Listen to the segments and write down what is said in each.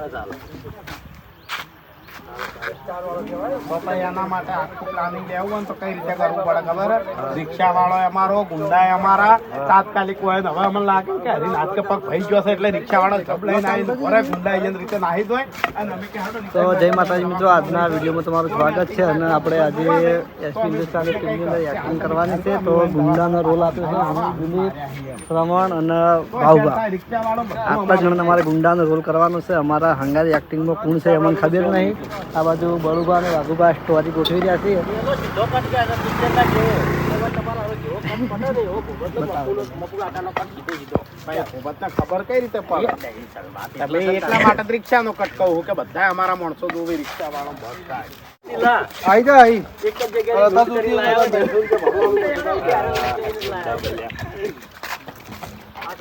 太脏了。તો પછી એના માટે આખું પ્લાનિંગ લેવું હોય તો કઈ રીતે કરવું પડે ખબર? રિક્ષા વાળો અમારો ગુંડા અમારા. તાત્કાલિક હોય હવે અમને લાગે કે હરી નાચ કે પગ ભઈ ગયો છે એટલે રિક્ષા વાળો જબ લઈને આવીને ઘરે ગુંડા આવીને રીતે નાહી દોય અને અમે કે તો જય માતાજી મિત્રો આજના વિડીયોમાં તમારું સ્વાગત છે અને આપણે આજે એસપી હિન્દુસ્તાની ફિલ્મની અંદર એક્ટિંગ કરવાની છે. તો ગુંડાનો રોલ આપ્યો છે અનિલ દિલીપ શ્રવણ અને ભાવભા આટલા જણ અમારે ગુંડાનો રોલ કરવાનો છે. અમારા હંગારી એક્ટિંગમાં કોણ છે અમને ખબર નહીં. આ બાજુ બળુભા અને વાઘુભા સ્ટોરી ગોઠવી રહ્યા છે. ખબર કઈ રીતે પડે? એટલા માટે જ કટ કહું કે બધા અમારા માણસો જોવે રિક્ષા વાળો બસ થાય આઈ. જા આઈ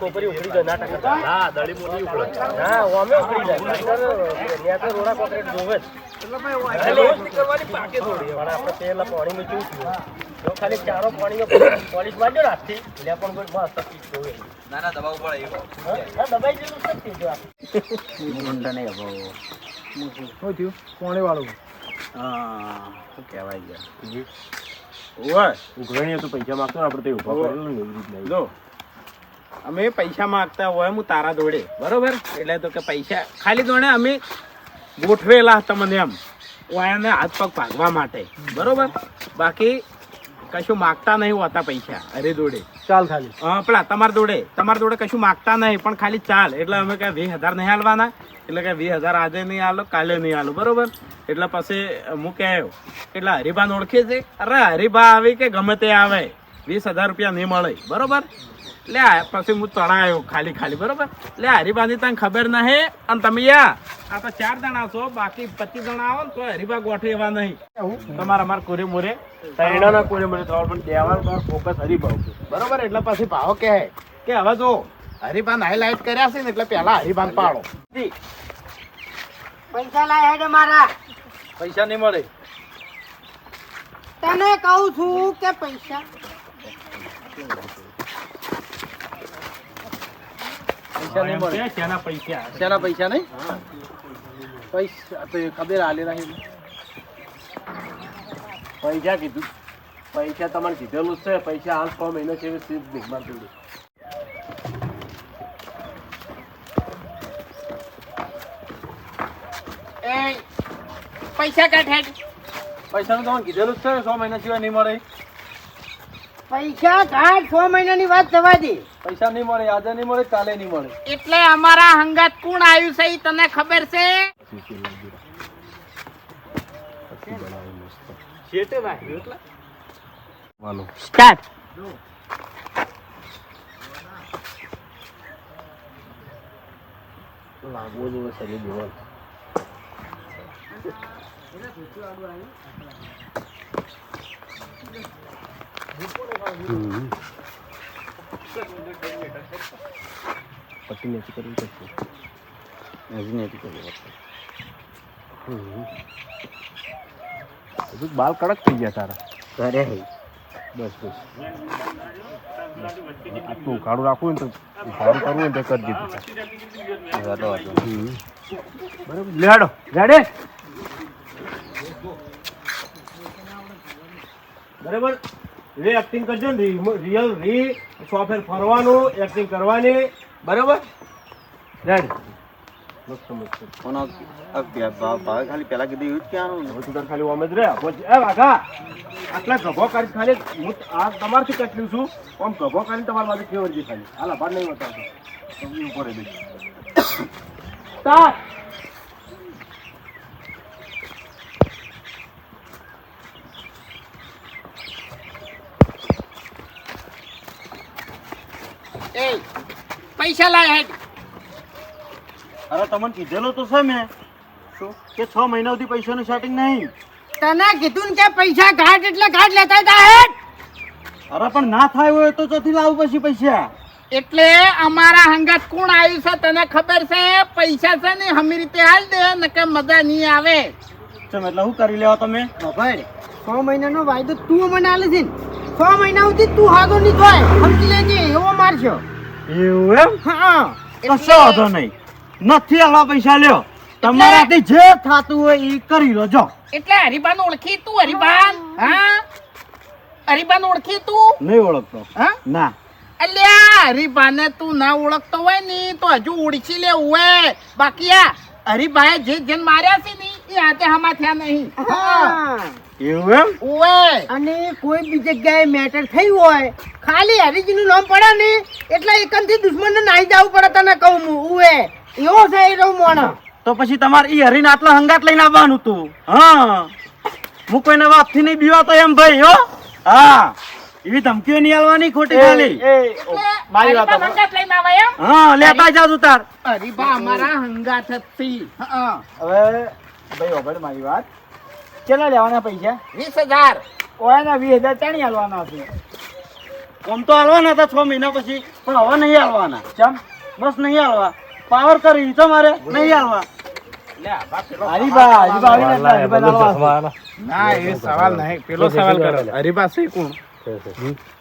કોપરી ઉખડી જાય ના ટકા ના દડી મોટી ઉખડે. હા ઓમે ઉખડી જાય. ત્યાં રોડા કોકરેટ જોવે જ. કરવાની પાકે થોડી. પણ આપણે પેલા પાણીમાં કેવું થયું? જો ખાલી ચારો પાણીમાં પોલીસ મારજો ને એટલે પણ કોઈ મસ્ત પીક જોવે ના ના દબાવ પડે હા દબાઈ જેવું છે જો ગુંડા નહીં અભાવ. શું થયું? કોણે વાળું? હા શું કહેવાય ગયા ઉઘરાણીએ તો પૈસા માંગતો આપણે તે ઊભા કરેલો ને એવી રીતના જો અમે પૈસા માંગતા હોય હું તારા દોડે બરોબર? એટલે તો કે પૈસા ખાલી દોડે અમે ગોઠવેલા તમને એમ ઓયાને હાથ પગ ભાગવા માટે બરોબર? બાકી કશું માગતા નહીં હોતા પૈસા. અરે જોડે ચાલ ખાલી. હા પેલા તમારા જોડે તમારા જોડે કશું માગતા નહીં પણ ખાલી ચાલ. એટલે અમે કઈ વીસ હજાર નહીં હાલવાના એટલે કે વીસ હજાર આજે નહીં હાલો કાલે નહીં હાલો બરોબર? એટલે પછી હું કહ્યું એટલે હરિભાન ઓળખે છે? અરે હરિભા આવે કે ગમે તે આવે. વીસ હજાર રૂપિયા નહીં મળે. બરોબર? લે પછી હું ચડાયો ખાલી ખાલી બરોબર? લે હરિભાની તને ખબર નહીં? અને તમે યા? આ તો ચાર જણા છો બાકી પચીસ જણા આવો ને તો હરિભા ગોઠવે એવા નહીં. તમારા અમાર કોરે મોરે તૈણાના કોરે મોરે થવા પણ દેવાનો તો ફોકસ હરીભાવ બરોબર? એટલે પછી ભાવ કહે કે હવે જો હરિભાન હાઈલાઇટ કર્યા છે ને એટલે પહેલા હરિભાન પાડો. પૈસા લાય હેડે મારા. પૈસા નહીં મળે. તને કહું છું કે પૈસા. પૈસા નહીં મળે. શેના પૈસા? શેના પૈસા નહીં? પૈસા તો ખબર હાલે નહીં. પૈસા કીધું. પૈસા તમારે કીધેલું જ છે. પૈસા હાલ છ મહિના છે સીધ નિર્માણ થયું એ પૈસા કાઢ. પૈસાનું તમારે કીધેલું જ છે. છ મહિના સિવાય નહીં મળે. પૈસા કાઢ છ મહિનાની વાત થવા દે. પૈસા નહીં મળે આજે નહીં મળે કાલે નહીં મળે. એટલે અમારા હંગાત કોણ આવ્યું છે ઈ તને ખબર છે? સ્ટાર્ટ. લાગવો જોઈએ શરીર જોવા પટ્ટી નથી કરવી પડશે હજી નથી કરવું બધું બાલ કડક થઈ ગયા તારા ઘરે બસ બસ આટલું ઉઘાડું રાખવું ને તો ઉઘાડું કરવું ને તો કરી દીધું વાતો વાતો બરાબર લેડો રેડે બરાબર રે એક્ટિંગ કરજો ને રિયલ રી સોફેર ફરવાનું એક્ટિંગ કરવાની. બરાબર? રેડ ખાલી પેલા કીધું એવું જ ક્યાં હવે તું તાર ખાલી ઓમ જ રે. એ વાઘા આટલા ગભો કરી ખાલી હું આ તમારથી કેટલું છું. આમ ગભો કરીને તમારા માટે કેવડજી ખાલી. હાલ આભાર નહીં બતાવતો ઉપર એ પૈસા લાય હેડ અરે તમને કીધેલું તો છે મેં. શું? કે છ મહિના સુધી પૈસાનું સેટિંગ નહીં? તને કીધું ને કે પૈસા ઘાટ એટલે ઘાટ લેતા હતા હેડ અરે પણ ના થાય હોય તો ચોથી લાવું પછી પૈસા. એટલે અમારા હંગાત કોણ આવ્યું છે તને ખબર છે? પૈસા છે ને હમી રીતે હાલ દે નકે મજા નહીં આવે. ચમ એટલે શું કરી લેવા તમે? ભાઈ છ મહિનાનો વાયદો તું મને આલે છે ને. છ મહિના સુધી તું હાથો નહીં થાય સમજી લેજે એવો મારશો એવું એમ? હા. કશો હતો નહીં. નથી આવા પૈસા લ્યો. તમારાથી જે થતું હોય એ કરી લો જો. એટલે હરિબાન ઓળખી તું હરિબાન હા? હરિબાન ઓળખી તું? નહીં ઓળખતો. હા? ના. અલ્યા હરિભાને તું ના ઓળખતો હોય ને તો હજુ ઓળખી લે હોય બાકી આ હરિભાઈ જે જેન માર્યા છે ને એ હાથે હમા થયા નહીં. એવું એમ? ઓય અને કોઈ બી જગ્યાએ મેટર થયું હોય ખાલી હરીજીનું નામ પડે ને એટલે એકંથી દુશ્મનને નાહી જવું પડે તને કહું હું ઉવે. એવો છે એ રહું મોણો તો પછી તમારે ઈ હરીને આટલા હંગાત લઈને આવવાનું તું. હા. હું કોઈને વાતથી નહીં બીવાતો એમ ભાઈ હો. હા. એવી ધમકીઓ નહીં આવવાની ખોટી ખાલી. મારી વાત હા લેતા જાવ તું તાર. હરિભા અમારા હંગાત જ થી. હવે ભાઈ ઓગળ મારી વાત. કેટલા લેવાના પૈસા? વીસ હજાર. કોયાના વીસ હજાર ચાણી હાલવાના હશે આમ તો હાલવાના હતા છ મહિના પછી પણ હવે નહીં હાલવાના. ચમ? બસ નહીં હાલવા. પાવર કરી મારે નહીં હાલવા. હરીબા હરીબા હરીબા ના એ સવાલ નહીં. પેલો સવાલ કરો. હરીબા શું કોણ?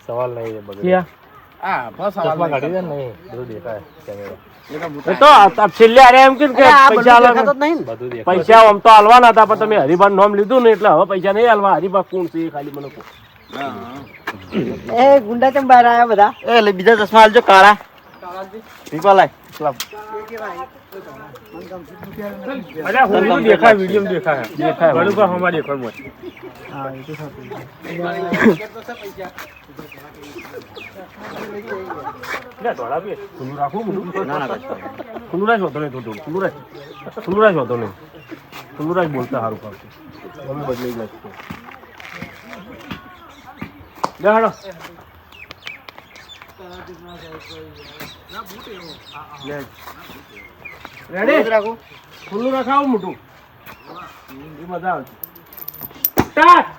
સવાલ નહીં. એ તો છેલ્લે અરે એમ કીધું કે આ પૈસા આમ તો હાલવાના હતા પણ તમે હરિભાન નામ લીધું ને એટલે હવે પૈસા નહીં હાલવા હરિભા કોણ છે એ ખાલી મને કહો. એ ગુંડા ચમ બહાર આયા બધા? એ એટલે બીજા ચશ્મા હાલજો કાળા. પીપા લાય દેખાય વીડિયો દેખાય. દેખાય હા એ તો સાચું ખુલ્લું રાખવું બધું? ખુલ્લું રાખ વાંધો નહીં થોડું ખુલ્લું રાખ. ખુલ્લું રાખ વાંધો નહીં. ખુલ્લું રાખ બોલતા સારું પડશે. તમે બદલાઈ જાય લે હાલો. રેડી રાખું. ખુલ્લું રખાવું મોટું. એ મજા આવશે. સ્ટાર્ટ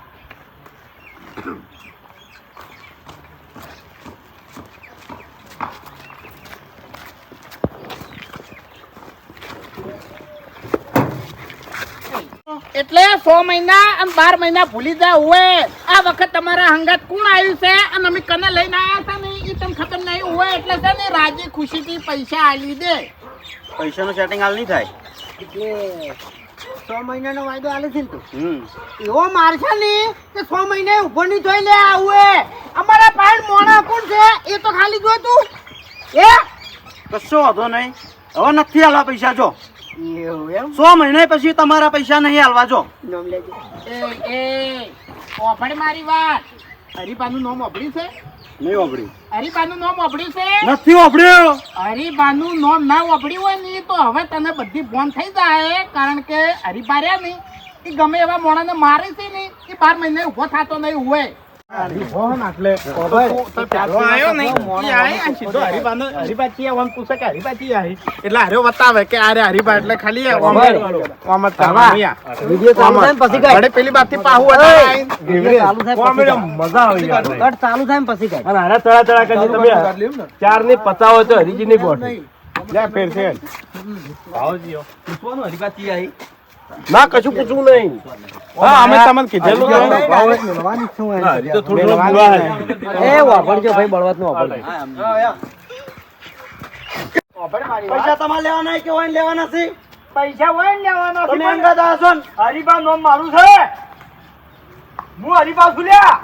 એટલે સો મહિના અને બાર મહિના ભૂલી જાય હોય આ વખત તમારા હંગાત કોણ આવ્યું છે? અને અમે કને લઈને આવ્યા એ તમને ખબર નહીં હોય એટલે છે ને રાજી ખુશીથી પૈસા આલી દે. પૈસાનું સેટિંગ હાલ નહીં થાય. એટલે છ મહિનાનો વાયદો આલે છે ને તું. હમ. એવો મારશે ને કે છ મહિને ઊભો નહીં થઈ લે આવું એ અમારા પાડ મોણા કોણ છે? એ તો ખાલી જો તું. એ? કશો વાંધો નહીં. હવે નથી હાલવા પૈસા જો. એવું એમ? સો મહિના પછી તમારા પૈસા નહીં હાલવા જો. નામ લેજે. એ એ ઓફડ મારી વાત. હરિબાનું નામ ઓફડ્યું છે? નહીં વાપર્યું. હરિબાનું નામ વાપર્યું છે? નથી વાપર્યું. હરિબાનું નામ ના વાપર્યું હોય ને તો હવે તને બધી ફોન થઈ જાય કારણ કે હરિબા રહ્યા નહીં. એ ગમે એવા મોણાને મારે છે નહીં. એ બાર મહિને ઊભો થતો નહીં હોય. હરીબા હરીબા? એટલે હાર્યો બતાવે કે આરે હરીબા એટલે ખાલી ઓમ જ- પેલી પાહુ થાય પછી કાઢ. મજા આવી ચાલુ થાય પછી હારા તળા તળા કરી તમે ચારની પતાવો તો હરીજી ની બોટ લે ફેર ફેર. ના કશું પૂછવું નહીં. હા અમે તમને કીધેલું તો. ભાવ એક મેળવાની જ તો થોડું થોડું પૂરા હે. એ વાપરજો ભાઈ બળવતનું વાપરજો પૈસા તમારે લેવાના કે હોય લેવાના છે? પૈસા હોય ને લેવાના તમે છો ને? મારું છે. હું હરીબા ખુલ્યા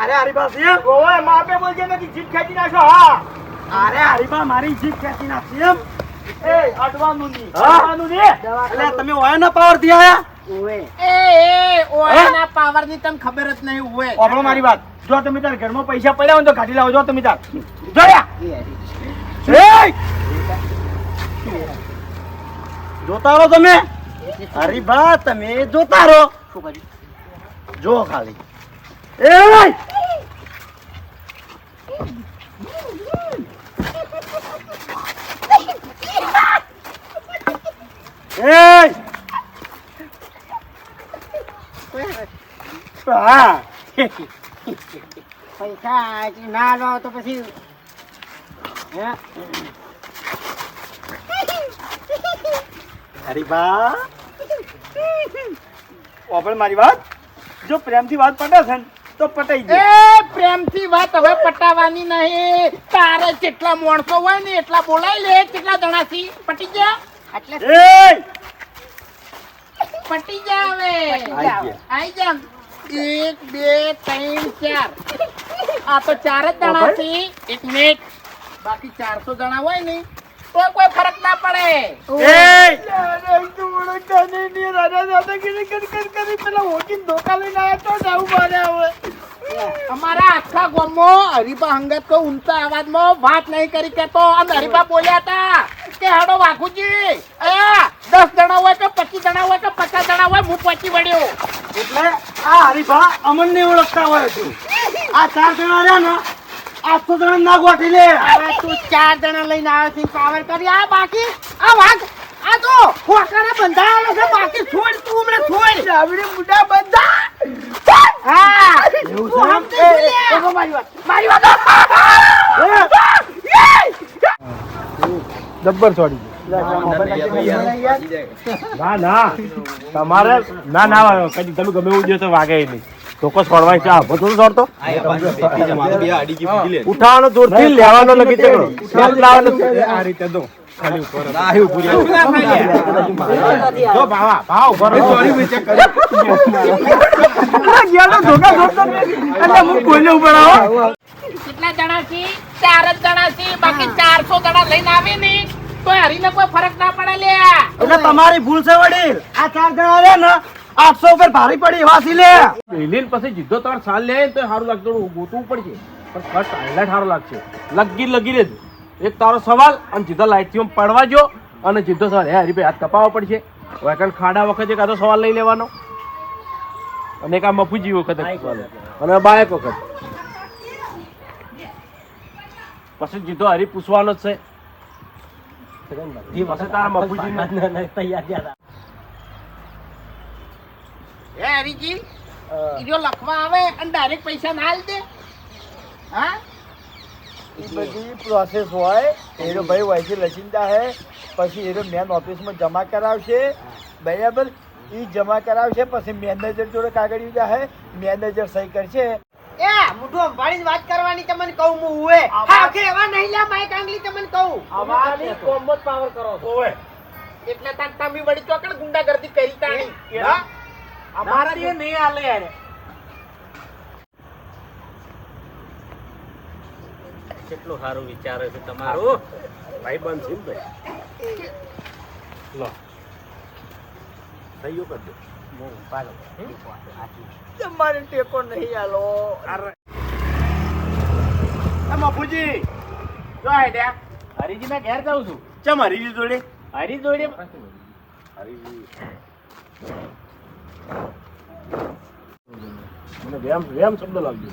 અરે હરીબા છે ઓય માપે બોલજે ને જીભ ખેંચી નાખો હા. અરે હરીબા મારી જીભ ખેંચી નાખી એમ? તમે ઓયા ના પાવરથી આયા? એ એ પાવરની તને ખબર જ નહીં હોય આપણો મારી વાત. જો તમે તાર ઘરમાં પૈસા પડ્યા હોય તો કાઢી લાવો જો તમે તાર. જોયા? જોતા રહો તમે. હરીબા તમે જોતા રહો. જો ખાલી. એ! એ હા. પૈસા ના લો તો પછી અરે બા ઓપણ મારી વાત? જો પ્રેમથી વાત પટે છે ને, તો પટાઈ એ પ્રેમથી વાત હવે પટાવાની નહીં. તારે જેટલા માણસો હોય ને એટલા બોલાવી લે કેટલા જણાથી. પટી ગયા? એટલે પટી જા હવે. આઈ જા એક બે ત્રણ ચાર. આ તો ચાર જ જણા છે. એક મિનિટ. બાકી ચારસો જણા હોય ને તો કોઈ ફરક ના પડે. અમારા આખા ગામમાં હરીફા હંગત કો ઊંચા અવાજમાં વાત નહીં કરી કેતો અને હરીફા બોલ્યા હતા. કે હાડો વાઘુજી. અયા દસ જણા હોય કે પચીસ જણા હોય કે પચાસ જણા હોય હું પહોંચી વળ્યો. એટલે આ હરીફા અમન ને ઓળખતા હોય તું આ ચાર જણા રહ્યા ને આઠસો જણા ના ગોઠી લે. તું ચાર જણા લઈને આવ્યો છે પાવર કરી. આ બાકી આ વાઘ આ તો ખોખાને બંધાયેલો છે બાકી છોડ તું હમણે છોડ. ડાબડી મુડા બંધા. હા. એવું સમજી મારી વાત. મારી વાત જબ્બર છોડી ના ના. તમારે ના ના કદી તમે ગમે એવું તો વાગે નહીં. ચોક્કસ છોડવાય છે. આભો બધું છોડતો? ઉઠાવાનો જોરથી લેવાનો લગી ચલો આ રીતે દો જો ભાવા ભાવ ઊભો રહો. કેટલા જણા છે ચાર જ જણા છે બાકી ચારસો જણા લઈને આવે ને તો હરીને કોઈ ફરક ના પડે લે એટલે તમારી ભૂલ છે વડીલ. આ ચાર જણા લે ને આઠસો ઉપર ભારી પડી વાસી લે. પછી જીધો તમારે સાલ લે તો સારું લાગતો ગોતવું પડશે. પણ ફર્સ્ટ હાઈલાઇટ સારું લાગશે. લગી લગી રહેજો. એક તારો સવાલ અને જીધો લાઈટથી પડવા જો અને જીધો સવાલ. હે હરીભાઈ હાથ કપાવવો પડશે. વેકન ખાડા વખતે કાં તો સવાલ લઈ લેવાનો. અને કાં મફુજી વખતે અને બાયક વખત. પછી જીધો હરી પૂછવાનો જ છે. પછી તારા મફુજી હે હરીજી લખવા આવે અને ડાયરેક્ટ પૈસા ના આલ દે. હા? એ બધી પ્રોસેસ હોય એનો ભાઈ વૈસે લચિંતા હે પછી એનો મેન ઓફિસમાં જમા કરાવશે. બરાબર? એ જમા કરાવશે પછી મેનેજર જોડે કાગળ હે મેનેજર સહી કરશે. એ મોઢું અંભાળીને વાત કરવાની તમને કહું હું ઉવે હા કે એવા નહીં લે માઈક આંગલી તમને કહું. એટલે તાર તમે વડી ચોકડ ગુંડાગર્દી કરી તાણી. હા? અમારા જે નહીં આલે યાર કેટલું સારું વિચારે છે તમારું? ભાઈ બંધ છે ને ભાઈ લો. સહીઓ કરી દો. તમારે ટેકો નહીં આલો. બાપુજી જો આઈડિયા હરીજી ના ઘેર જાઉં છું. ચમ હરીજી જોડે? હરી જોડે મને વ્યાયામ વ્યાયામ શબ્દ લાવજો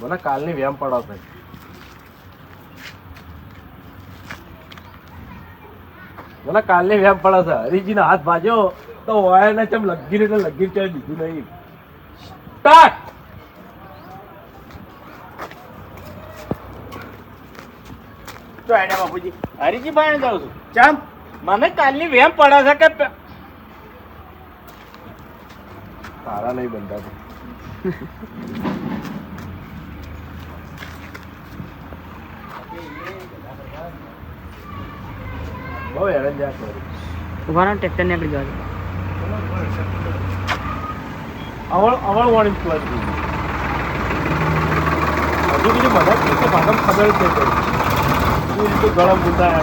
મને કાલની વ્યાયામ પડાવશે મને કાલની વ્યાયામ પડાવશે હરીજીનો હાથ ભાજ્યો તો વાયરને ચમ લગી એટલે લગીર ચાલી દીધું નહીં. સ્ટાર્ટ બાપુજી હરીજી ભાઈ જાઉં છું. ચમ? મને કાલની વેમ પડે છે કે તારા નહીં બનતા બહુ હેરાન કરું ઉભાનો ટ્રેક્ટર નીકળી જવા અવળ અવળ વાણી સ્કૂલ હજુ બીજું મને જ તો ભાગમ ખબર રીતે ગળમ બુંદા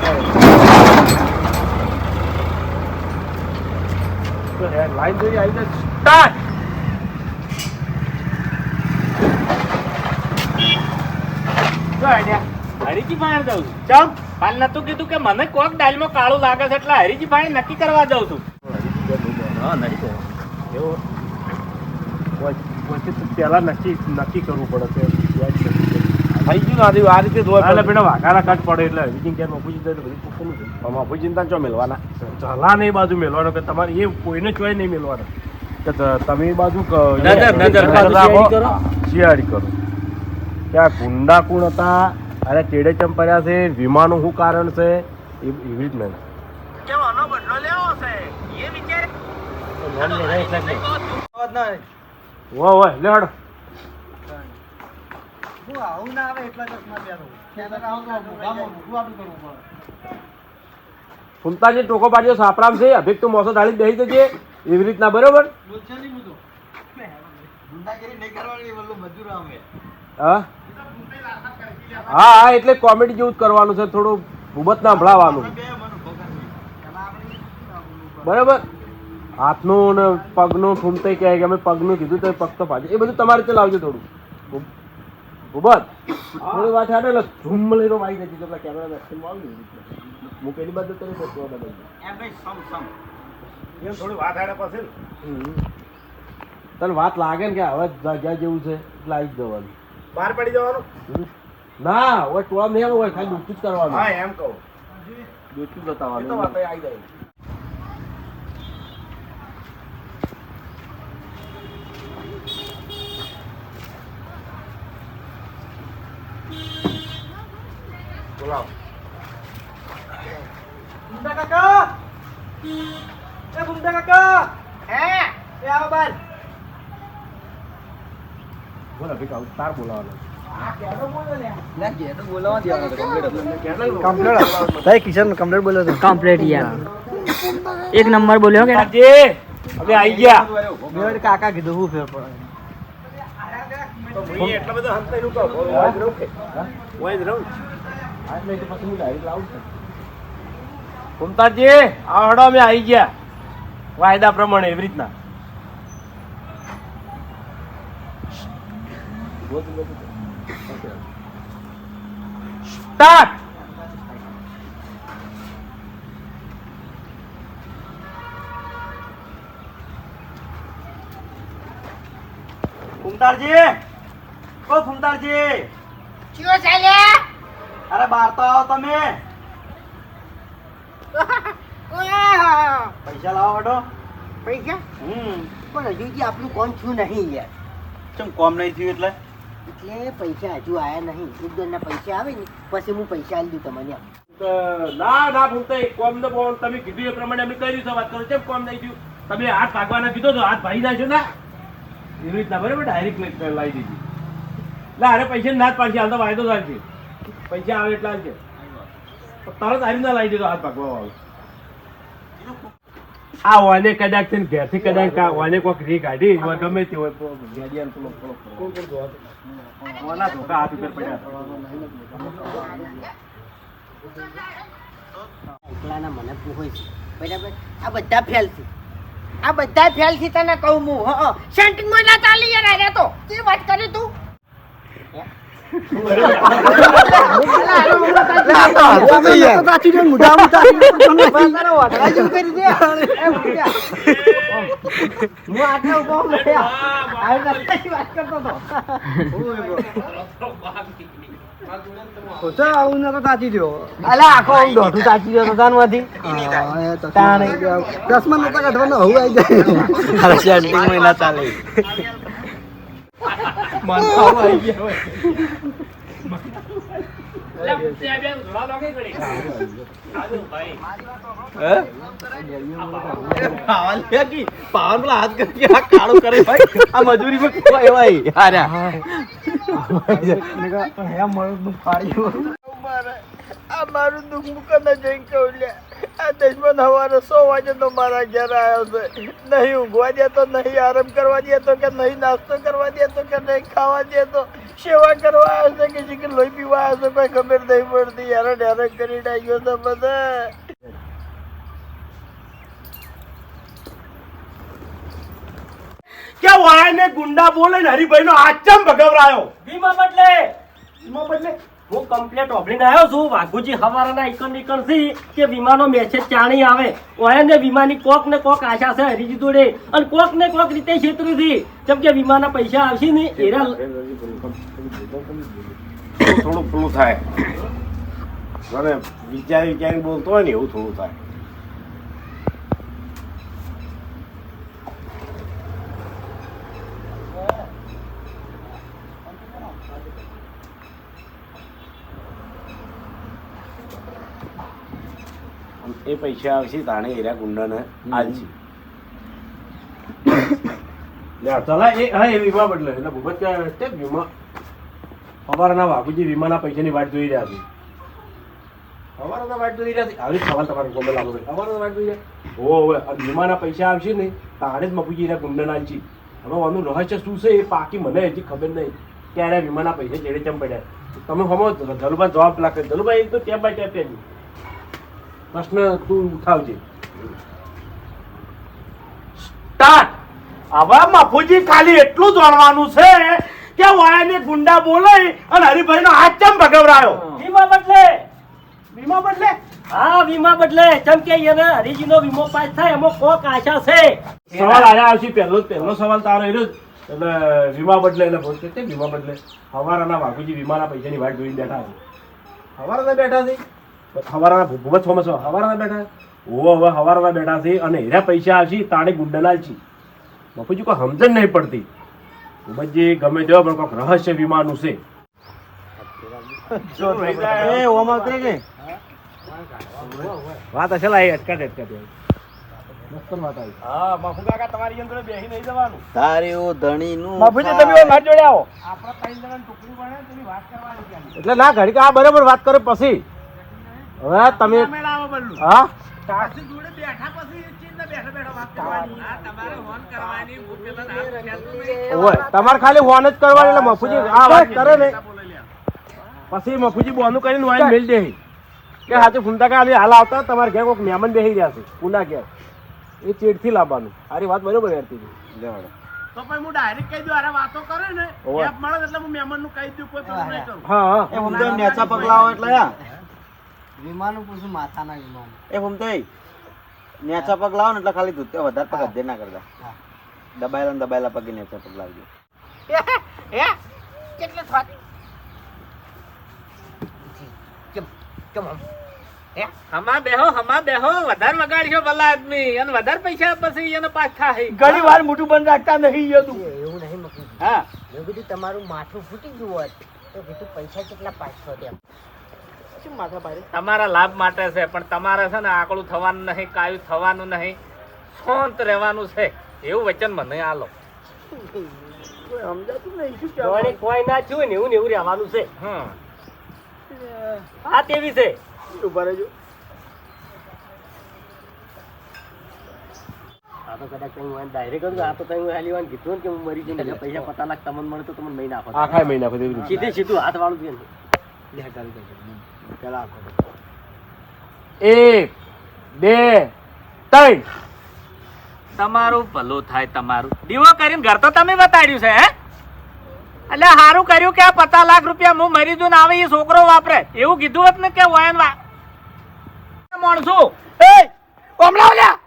તો લાઈન જોઈ આવી જાય. સ્ટાર્ટ! હરીજી ભાઈ જાઉં છું. ચમ કાલ નતું કીધું કે મને કોક ડાલમાં કાળું લાગે છે એટલે હરીજી ભાઈ નક્કી કરવા જાઉં છું. પેલા નક્કી નક્કી કરવું પડે કે થઈ ગયું ને આ રીતે જોવા એટલે પેલા વાઘારા કાટ પડે એટલે હજી ક્યાં મફુજી દે બધું પૂછવાનું મફુજી ત્યાં ચો મેળવાના ચલા ને બાજુ મેળવાનો કે તમારે એ કોઈને ચોય નહીં મેળવાનો કે તમે એ બાજુ નજર, નજર, કરો. શિયાળી કરો. કે ગુંડા કોણ હતા? અને ચેડે ચમ પડ્યા છે? વિમાનું શું કારણ છે? એ એવી રીતના. મેં આનો બદલો લેવો છે? એ વિચાર વો વો લેડ હું આવું ના આવે એટલા ચશ્મા પહેરું. ખેતર આવું તો ભૂગામાં કરવું પડે. ફૂમતાજી ટોકો પાડ્યો સાપરામ છે. અભિક તું મોસો ડાળી બેસી જજે. એવી રીતના બરોબર? હું? હા હા એટલે કોમેડી જેવું જ કરવાનું છે થોડું ભૂબત ના ભળાવાનું બરાબર? હાથનું ને પગનું ફૂમતે કહે કે અમે પગનું કીધું તો પગ તો પાછું એ બધું તમારે રીતે લાવજો થોડું. ભૂબત થોડી વાત હાડે એટલે ઝૂમ લઈને વાઈ જતી પેલા કેમેરા એક્શનમાં આવી હું પેલી બાજુ સમ સમ. એમ થોડી વાત આડે પછી તને વાત લાગે ને કે હવે જગ્યા જેવું છે એટલે આવી જ જવાનું. બહાર પડી જવાનું. ના હવે ટોળા નહીં આવવાનું હોય ખાલી દૂધ જ કરવાનું. હા એમ કહું. ડૂચું જ એ તો વાત આવી જાય. બોલાવો. ગુંડા કાકા! એ ગુંડા કાકા! હે? એ આવો બાર. બોલ અભિક તાર બોલાવાનું કમ્પ્લીટ યાર એક નંબર બોલ્યો કે આજે અમે આવી ગયા. કાકા કીધું હું ફેર પડે. તો હું એટલા બધા હંતાઈ નું કહું હોય જ રહું કે? હોય રહું હા, તો પછી હું direct લાવું છું. કુંતારજી આ હડો અમે આવી ગયા. વાયદા પ્રમાણે એવી રીતના. સ્ટાર્ટ ફૂમતારજી. કો ફૂમતારજી. ચિયો ચાલે અરે બહાર તો આવો તમે. પૈસા લાવો હટો પૈસા? હમ. પણ હજુ આપણું કોણ છું નહીં યાર. ચમ કોમ નહીં થયું એટલે? એટલે પૈસા હજુ આયા નહીં. એક દોઢ ના પૈસા આવે ને, પછી હું પૈસા આપી દઉં તમને ના ના ભૂલતા કોમ ને કોમ તમે કીધું એ પ્રમાણે અમે કર્યું છે, વાત કરો કેમ કોમ નહીં થયું? તમે હાથ ભાગવાના કીધો તો હાથ ભાઈ નાખ્યો ના. એવી રીતના બરાબર ડાયરેક્ટ લાવી દીધી. ના, અરે પૈસા ના જ પાડશે, હાલ તો વાયદો છે. પૈસા આવે એટલા છે. તરત હારી ના લાવી દીધો, હાથ ભાગવા વાળો. આ વાને કદાચ થઈને ને ઘેરથી કદાચ કા- વાને કોઈક રી કાઢી એમાં ગમે તે હોય ધોકા હાથ ઉપર પડ્યા. એકલાના મને પૂછો છે. બરાબર? આ બધા ફેલ છે આ બધા ફેલ છે તને કહું હું હ સેન્ટિંગમાં ના ચાલી યાર તો. તે વાત કરી તું? હું આટલા ઊભો આવી ગયો તો તાનમાંથી તાણે ચશ્મા નતા કાઢવાનો હવે આવી જાય સેન્ટિંગ મહિના ચાલે પાવન હાથ કરી આ કાળો કરે ભાઈ. આ મજૂરી માં કોઈ હાર્યા આ મારું દુઃખ મુકને જઈને કહ્યું આ દશમન હવારે સો વાગે તો મારા ઘેર આવ્યો છે. નહીં ઊંઘવા દેતો નહીં આરામ કરવા દે તો કે નહીં નાસ્તો કરવા દેતો કે નહીં ખાવા દેતો સેવા કરવા આવ્યો છે કે જે કે લોહી પીવા આવ્યો છે કોઈ ખબર નહીં પડતી. હેરાન હેરાન કરી નાખ્યો છે બધા. કે વાયને ગુંડા બોલે ને હરિભાઈ નો આચમ ભગવરાયો? ભીમા બદલે. ભીમા બદલે? હું કમ્પ્લેટ ઓભળીને આવ્યો છું. વાઘુજી હવારાના ઇકન ઇકનથી કે વીમાનો મેસેજ ચાણી આવે. ઓય ને વીમાની કોક ને કોક આશા છે હરીજી જોડે. અને કોક ને કોક રીતે છેતરી થી જેમ કે વીમાના પૈસા આવશે ને એરા થોડું પેલું થાય. અને વિચારી વિચારી બોલતો હોય ને એવું થોડું થાય. એ પૈસા આવશે તાણે એરા ગુંડાને આલશે. ચલા એ હા એ વીમા બદલે. એટલે ભૂપત કે તે વીમા અમારા બાપુજી વીમાના પૈસાની વાટ જોઈ રહ્યા છે. અમારા વાટ જોઈ રહ્યા છે. આવી સવાલ તમારે ગમે લાગુ અમારા વાટ જોઈ રહ્યા હો હવે વીમાના પૈસા આવશે ને તાણે જ મપુજી એરા ગુંડાને આલશે. હવે આનું રહસ્ય શું છે એ પાકી મને હજી ખબર નહીં. ક્યારે વીમાના પૈસા જેડે ચમ પડ્યા. તમે હમો ધલુભાઈ જવાબ લાગે ધલુભાઈ તો ટેપ બાય ટેપ જ પ્રશ્ન તું ઉઠાવજે. સ્ટાર્ટ હવે મફુજી ખાલી એટલું જાણવાનું છે કે વાયાને ગુંડા બોલાઈ અને હરિભાઈનો હાથ ચમ ભગવરાયો વીમા બદલે. વીમા બદલે? હા વીમા બદલે. ચમ કે એને હરીજીનો વીમો પાસ થાય એમાં કોક આશા છે. સવાલ આયા આવશે. પહેલો પહેલો સવાલ તારો એનો એટલે વીમા બદલે એટલે ભોજ કે વીમા બદલે? હવારાના બાપુજી વીમાના પૈસાની વાટ જોઈને બેઠા છે. હવારાના બેઠા છે? હવારાના ભૂપત થોમસ હવારના બેઠા? ઓ હવે હવારના બેઠા છે અને એરા પૈસા આવશે તાણે ગુંડલાલ છે. બાપુજી કોઈ સમજણ નહીં પડતી. ભૂપતજી ગમે તેવો પણ કોઈક રહસ્ય વીમાનું છે. એ ઓમાં ઉતરી વાત હશે લા અટકાટ અટકાટ છે એટલે ના ઘડી આ બરાબર વાત કરે પછી. હવે તમે હા? તાસી જોડે બેઠા પછી ચીનને બેઠા બેઠા વાત કરવાની. આ તમારે ખાલી ફોન જ કરવાની એટલે મફુજી આ વાત કરે ને. પછી મફુજી બોનું કરીને વાઈન મેલ દે. કે હાથે ફૂમતા કે હાલ આવતા તમારે ઘેર કોઈક મહેમાન બેસી ગયા છે પુના ઘેર. એ ચીડથી લાવવાનું. સારી વાત બરોબર યારતી તો પછી હું ડાયરેક્ટ કહી દઉં અરે વાતો કરે ને. એપ મળે એટલે હું મહેમાનનું કહી દઉં કોઈ નહીં કરું. હા હા. એ હું નેચા પગલાઓ એટલે વિમાનું પૂછું માથાના વિમાન? એ તો નેચા લાવો ને એટલે ખાલી ધૂતે વધારે પગ અધ્યય ના કરતા. દબાયેલા ને દબાયેલા પગે નેચા પગ લાવજો. કેટલે થાત કેમ કેમ હે? હમા બેહો હમા બેહો વધારે વગાડશો ભલા આદમી. અને વધારે પૈસા પછી એને પાછા ઘણી વાર મોટું બંધ રાખતા નહીં જતું એવું નહીં મકું હા. મેં કીધું તમારું માથું ફૂટી ગયું હોત તો કીધું પૈસા કેટલા પાછો શું માથા પાડે તમારા લાભ માટે છે પણ તમારે છે ને આકડું થવાનું નહીં કાયું થવાનું નહીં. શાંત રહેવાનું છે. એવું વચન મને આલો. સમજાતું નહીં કોઈ ના થયું ને એવું ને એવું રહેવાનું છે. હા આ તેવી છે. ઊભા રહેજો. આ તો કદાચ કઈ હું ડાયરેક્ટ હતું આ તો કઈ હું હાલી વાન કીધું ને કે હું મરી જઈને પૈસા પતા લાખ તમને મળે તો તમને નહીં નાખો. આખા મહિના. સીધે સીધું હાથ વાળું છે એક બે ત્રણ. તમારું ભલું થાય તમારું. દીવો કરીને ઘર તો તમે બતાડ્યું છે હે? એટલે સારું કર્યું કે આ પચાસ લાખ રૂપિયા હું મરી દઉં ને આવે એ છોકરો વાપરે. એવું કીધું હોત ને કે વયન વા માણસો. એ હમણાં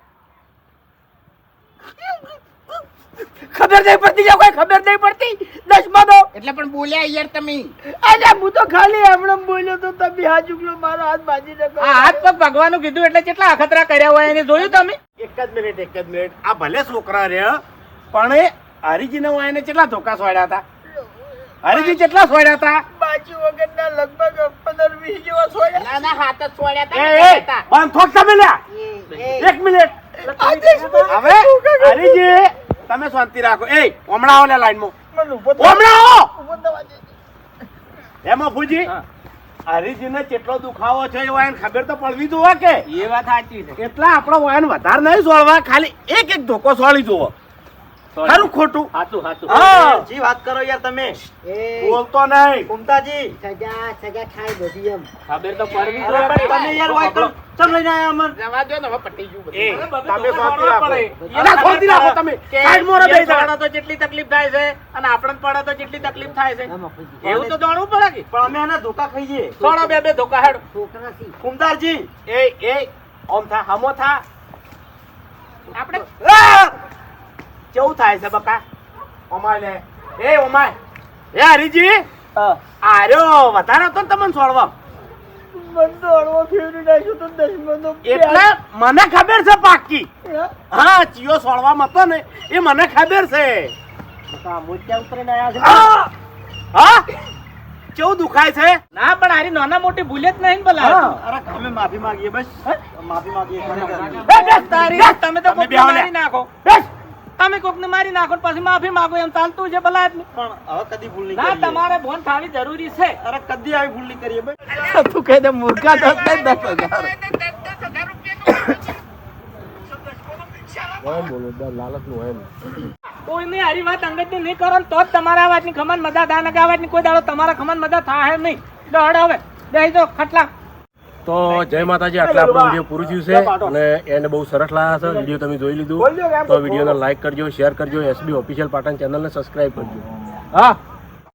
ખબર નહીં પડતી કોઈ ખબર નહીં પડતી? દસમાં તો એટલે પણ બોલ્યા યાર તમે. અરે હું તો ખાલી હમણાં બોલ્યો તો તમે હાથ ઉકલો મારો હાથ બાજી નાખો. આ હાથ પગ ભગવાનનું કીધું એટલે કેટલા અખતરા કર્યા હોય એને જોયું તમે? એક જ મિનિટ એક જ મિનિટ. આ ભલે છોકરા રે પણ એ હરીજીને હું એને કેટલા ધોકા સોડ્યા હતા? હરીજી કેટલા સોડ્યા હતા? બાજી વગરના લગભગ પંદર વીસ જેવા સોડ્યા. ના ના હાથ જ સોડ્યા હતા એ બંધ થોક તમે લ્યા. એક મિનિટ. હવે હરીજી તમે શાંતિ રાખો. એ હમણાં આવો લે લાઈનમાં. હમણાં આવો! એમાં ભુજી હરીજીને કેટલો દુખાવો છે એ વાયન ખબર તો પડવી જોવા કે? એ વાત સાચી છે. એટલા આપણો વાયન વધારે નહીં સોળવા ખાલી એક એક ધોકો સોળી જોવો ખરું ખોટું. સાચું સાચું હા. જી વાત કરો યાર તમે. બોલતો નહીં. કુમતાજી સજા સજા ખાઈ બધી એમ. ખબર તો પરવી તમે યાર વાય કરો. ચમ લઈને આયા અમર જવા દો ને હવે પટી ગયું બધું. તમે શાંતિ રાખો. એના ખોટી રાખો તમે. કે મોરે રહો બે એક જણા. પડે તો જેટલી તકલીફ થાય છે અને આપણને પડે તો જેટલી તકલીફ થાય છે. એવું તો જાણવું પડે કે? પણ અમે એના ધોકા ખાઈએ સોળો બે બે ધોકા હેડ. સી. એ એ ઓમ થા હમો થા. આપણે! કેવું થાય છે બકા ઓમાય એ ઓમાય. એ હરીજી. આર્યો વધારે હતો ને તમને છોડવા? એટલે મને ખબર છે પાકી. હા? ચિયો સોળવા હતો ને એ મને ખબર છે. મોત્યા ઉતરીને આયા છે. હા. હા? કેવું દુખાય છે? ના પણ આરી નાના મોટી ભૂલે જ નહીં બોલા અરે અમે માફી માંગીએ બસ. માફી માંગીએ. તમે તો નાખો. તમે કોકને મારી નાખો પછી માફી માગો એમ ચાલતું છે ભલા. પણ હવે કદી ભૂલ નહીં ના તમારે ફોન થાવી જરૂરી છે. અરે કદી આવી ભૂલ નહીં કરીએ ભાઈ. તું કહે દે મૂર્ખા નહીં દસ હજાર. કોઈની હારી વાત અંગતની નહીં કરો તો જ તમારા વાતની ખમન મજા દા નકા વાતની કોઈ દાડો તમારા ખમન મજા થાય નહીં. દોડ હવે. દઈ દો ખટલા. તો જય માતાજી આટલા આપણો વીડિયો પૂરું થયું છે અને એને બહુ સરસ લાગ્યા છે વીડિયો તમે જોઈ લીધું. તો વિડીયોને લાઈક કરજો શેર કરજો એસબી ઓફિશિયલ પાટણ ચેનલને સબસ્ક્રાઈબ કરજો. હા.